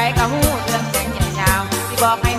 ใครก็หูเรื่องเสงเหี่ยวยาวที่บอกให้